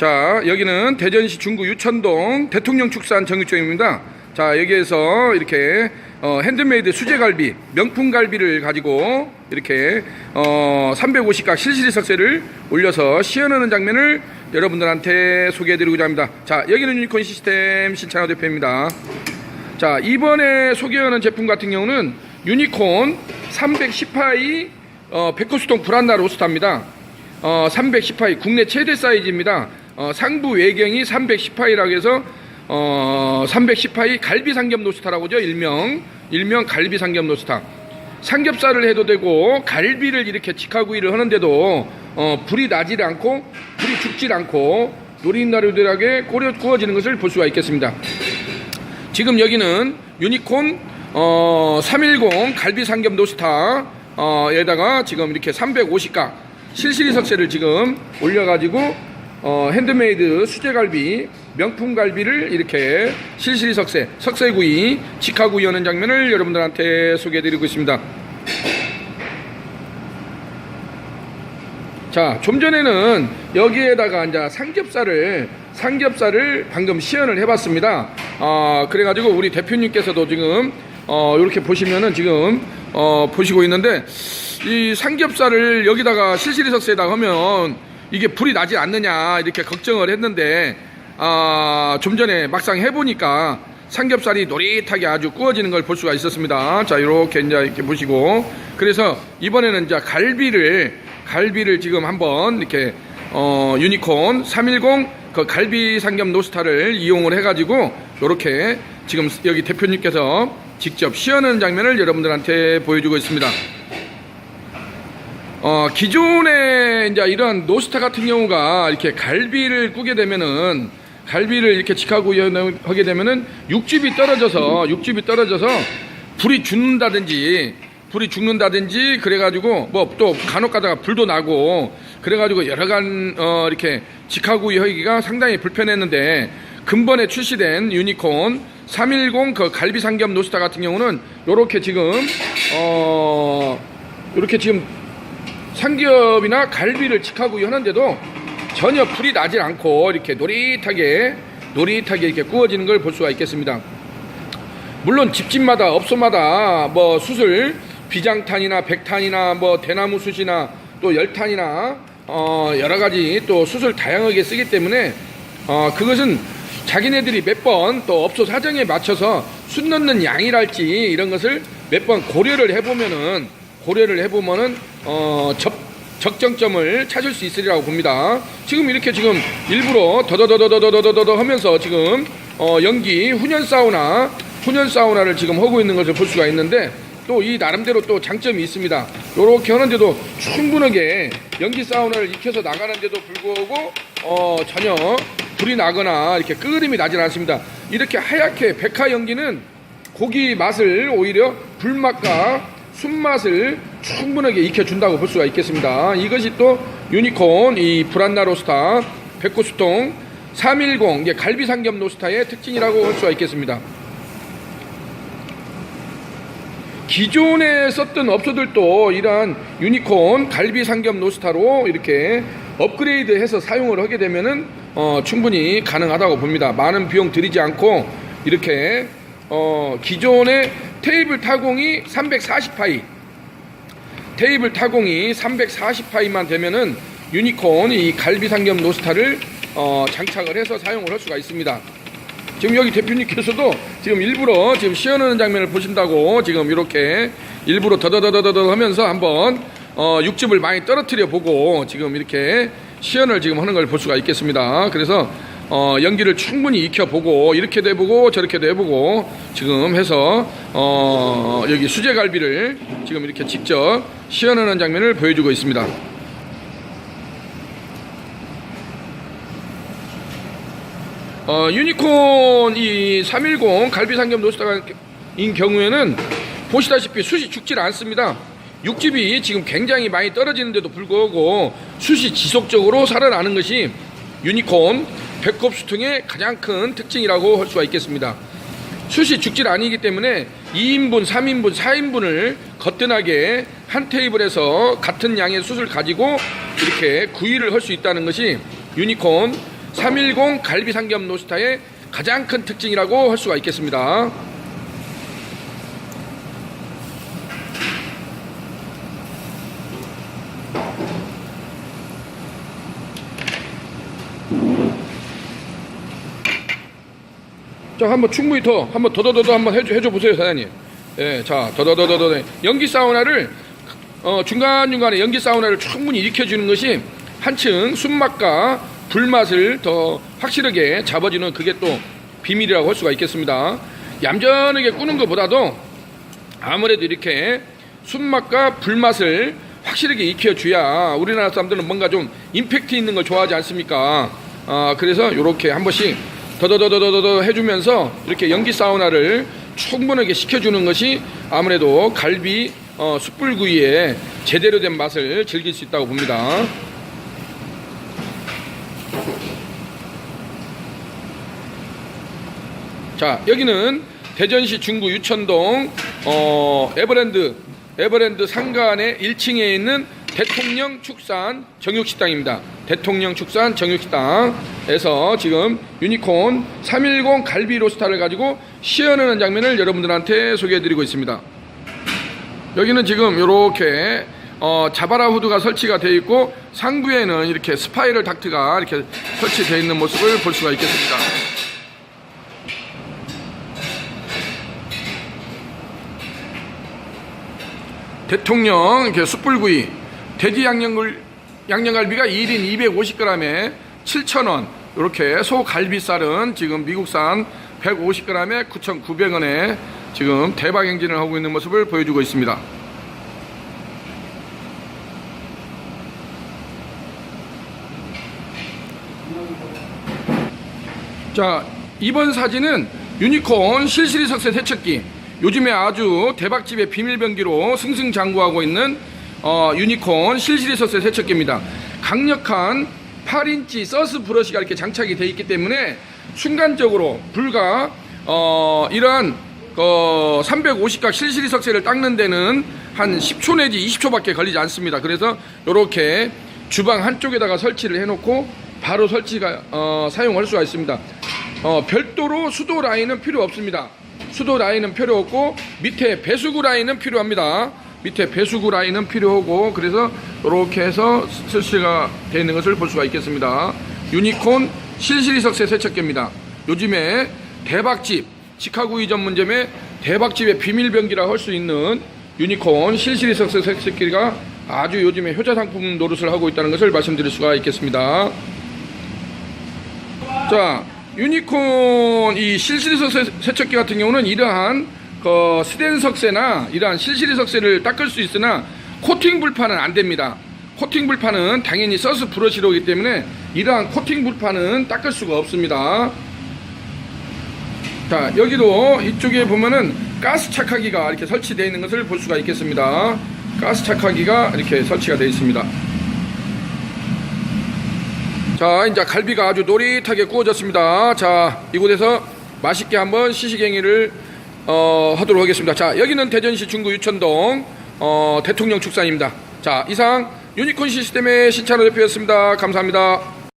자, 여기는 대전시 중구 유천동 대통령 축산 정육점입니다. 자, 여기에서 이렇게 어, 핸드메이드 수제갈비, 명품갈비를 가지고 이렇게 어, 350각 실시리 석쇠를 올려서 시연하는 장면을 여러분들한테 소개해드리고자 합니다. 자, 여기는 유니콘 시스템 신창호 대표입니다. 자, 이번에 소개하는 제품 같은 경우는 유니콘 310파이 어, 백호수동 브란나 로스터입니다. 어, 310파이 국내 최대 사이즈입니다. 어, 상부 외경이 310파이라고 해서 어, 310파이 갈비 삼겹 노스타라고죠. 일명 일명 갈비 삼겹 노스타. 삼겹살을 해도 되고 갈비를 이렇게 직화구이를 하는데도 어, 불이 나질 않고 불이 죽질 않고 노릇나루들하게 꼬려 구워지는 것을 볼 수가 있겠습니다. 지금 여기는 유니콘 어, 310 갈비 삼겹 노스타 어, 에다가 지금 이렇게 350각 실시리 석쇠를 지금 올려가지고 어, 핸드메이드 수제갈비 명품 갈비를 이렇게 실시리 석쇠 석쇠구이 직화구이 하는 장면을 여러분들한테 소개해드리고 있습니다. 자, 좀 전에는 여기에다가 이제 삼겹살을 삼겹살을 방금 시연을 해봤습니다. 아, 그래가지고 우리 대표님께서도 지금 어, 이렇게 보시면은 지금 어, 보시고 있는데 이 삼겹살을 여기다가 실시리 석쇠에다 하면 이게 불이 나지 않느냐 이렇게 걱정을 했는데 아, 좀 전에 막상 해보니까 삼겹살이 노릿하게 아주 구워지는 걸 볼 수가 있었습니다. 자, 이렇게 이제 이렇게 보시고 그래서 이번에는 이제 갈비를 갈비를 지금 한번 이렇게 어, 유니콘 310 그 갈비 삼겹 노스타를 이용을 해가지고 이렇게 지금 여기 대표님께서 직접 시연하는 장면을 여러분들한테 보여주고 있습니다. 어, 기존에 이제 이런 노스타 같은 경우가 이렇게 갈비를 꾸게 되면은 갈비를 이렇게 직하고 하게 되면은 육즙이 떨어져서 육즙이 떨어져서 불이 죽는다든지 불이 죽는다든지 그래가지고 뭐 또 간혹 가다가 불도 나고 그래가지고 여러간 어 이렇게 직하구이 하기가 상당히 불편했는데 근본에 출시된 유니콘 310 그 갈비 삼겹 노스타 같은 경우는 요렇게 지금 어 요렇게 지금 삼겹이나 갈비를 직하구이 하는데도 전혀 불이 나질 않고 이렇게 노릿하게 노릿하게 이렇게 구워지는 걸 볼 수가 있겠습니다. 물론 집집마다 업소마다 뭐 수술 비장탄이나 백탄이나 뭐 대나무 숯이나 또 열탄이나 어 여러 가지 또 수술 다양하게 쓰기 때문에 어 그것은 자기네들이 몇 번 또 업소 사정에 맞춰서 숯 넣는 양이랄지 이런 것을 몇 번 고려를 해보면은 고려를 해보면은 어 접, 적정점을 찾을 수 있으리라고 봅니다. 지금 이렇게 지금 일부러 더더더더더더더더 하면서 지금 어 연기 훈연 사우나 훈연 사우나를 지금 하고 있는 것을 볼 수가 있는데 또 이 나름대로 또 장점이 있습니다. 이렇게 하는데도 충분하게 연기 사우나를 익혀서 나가는데도 불구하고 어 전혀 불이 나거나 이렇게 끓음이 나질 않습니다. 이렇게 하얗게 백화 연기는 고기 맛을 오히려 불맛과 순맛을 충분하게 익혀준다고 볼 수가 있겠습니다. 이것이 또 유니콘 이 브란나 로스타 백호수통 310 이게 갈비 삼겹 노스타의 특징이라고 할 수가 있겠습니다. 기존에 썼던 업소들도 이러한 유니콘 갈비 삼겹 노스타로 이렇게 업그레이드해서 사용을 하게 되면은 어, 충분히 가능하다고 봅니다. 많은 비용 들이지 않고 이렇게 어, 기존의 테이블 타공이 340파이 테이블 타공이 340파이만 되면은 유니콘 이 갈비 삼겹 노스타를 어, 장착을 해서 사용을 할 수가 있습니다. 지금 여기 대표님께서도 지금 일부러 지금 시연하는 장면을 보신다고 지금 이렇게 일부러 더더더더더 하면서 한번 어, 육즙을 많이 떨어뜨려 보고 지금 이렇게 시연을 지금 하는 걸 볼 수가 있겠습니다. 그래서 어, 연기를 충분히 익혀보고 이렇게도 해보고 저렇게도 해보고 지금 해서 어, 여기 수제갈비를 지금 이렇게 직접 시연하는 장면을 보여주고 있습니다. 어, 유니콘 이 310 갈비 삼겹 노스타인 경우에는 보시다시피 숯이 죽질 않습니다. 육즙이 지금 굉장히 많이 떨어지는데도 불구하고 숯이 지속적으로 살아나는 것이 유니콘 배꼽 수통의 가장 큰 특징이라고 할 수가 있겠습니다. 숯이 죽질 아니기 때문에 2인분, 3인분, 4인분을 거뜬하게 한 테이블에서 같은 양의 숯을 가지고 이렇게 구이를 할 수 있다는 것이 유니콘 310 갈비 삼겹 노스타의 가장 큰 특징이라고 할 수가 있겠습니다. 자, 한번 충분히 더, 한번 더더더더 한번 해줘, 해줘 보세요, 사장님. 예, 자, 더더더더더. 연기 사우나를, 어, 중간중간에 연기 사우나를 충분히 익혀주는 것이 한층 순맛과 불맛을 더 확실하게 잡아주는 그게 또 비밀이라고 할 수가 있겠습니다. 얌전하게 꾸는 것보다도 아무래도 이렇게 순맛과 불맛을 확실하게 익혀줘야 우리나라 사람들은 뭔가 좀 임팩트 있는 걸 좋아하지 않습니까? 아, 그래서 이렇게 한 번씩 더더더더더더 해주면서 이렇게 연기 사우나를 충분하게 식혀주는 것이 아무래도 갈비 어, 숯불구이의 제대로 된 맛을 즐길 수 있다고 봅니다. 자 여기는 대전시 중구 유천동 어, 에버랜드 에버랜드 상가안의 1층에 있는 대통령 축산 정육식당입니다. 대통령 축산 정육식당에서 지금 유니콘 310 갈비 로스타를 가지고 시연하는 장면을 여러분들한테 소개해드리고 있습니다. 여기는 지금 이렇게 어, 자바라 후드가 설치가 되어 있고 상부에는 이렇게 스파이럴 닥트가 이렇게 설치되어 있는 모습을 볼 수가 있겠습니다. 대통령 이렇게 숯불구이 돼지 양념글 양념갈비가 1인 250g에 7,000원 이렇게 소갈비살은 지금 미국산 150g에 9,900원에 지금 대박 행진을 하고 있는 모습을 보여주고 있습니다. 자 이번 사진은 유니콘 실시리 석쇠 세척기 요즘에 아주 대박집의 비밀병기로 승승장구하고 있는 어, 유니콘 실시리 석쇠 세척기입니다 강력한 8인치 서스 브러쉬가 이렇게 장착이 되어 있기 때문에 순간적으로 불과 어, 이러한 어, 350각 실시리 석쇠를 닦는 데는 한 10초 내지 20초밖에 걸리지 않습니다 그래서 이렇게 주방 한쪽에다가 설치를 해놓고 바로 설치가 어, 사용할 수가 있습니다. 어, 별도로 수도 라인은 필요 없습니다. 수도 라인은 필요 없고 밑에 배수구 라인은 필요합니다. 밑에 배수구 라인은 필요하고 그래서 이렇게 해서 설치가 되어 있는 것을 볼 수가 있겠습니다. 유니콘 석쇠 세척기입니다. 요즘에 대박집 치카구이 전문점의 대박집의 비밀병기라 할 수 있는 유니콘 석쇠 세척기가 아주 요즘에 효자 상품 노릇을 하고 있다는 것을 말씀드릴 수가 있겠습니다. 자, 유니콘 이 석쇠 세척기 같은 경우는 이러한 그 스텐 석쇠나 이러한 실시리 석쇠를 닦을 수 있으나 코팅 불판은 안 됩니다. 코팅 불판은 당연히 서스 브러쉬로 오기 때문에 이러한 코팅 불판은 닦을 수가 없습니다. 자, 여기도 이쪽에 보면은 가스 착하기가 이렇게 설치되어 있는 것을 볼 수가 있겠습니다. 가스 착하기가 이렇게 설치가 되어 있습니다. 자, 이제 갈비가 아주 노릿하게 구워졌습니다. 자, 이곳에서 맛있게 한번 시식행위를 어, 하도록 하겠습니다. 자, 여기는 대전시 중구 유천동 어, 대통령 축산입니다. 자, 이상 유니콘 시스템의 신찬호 대표였습니다. 감사합니다.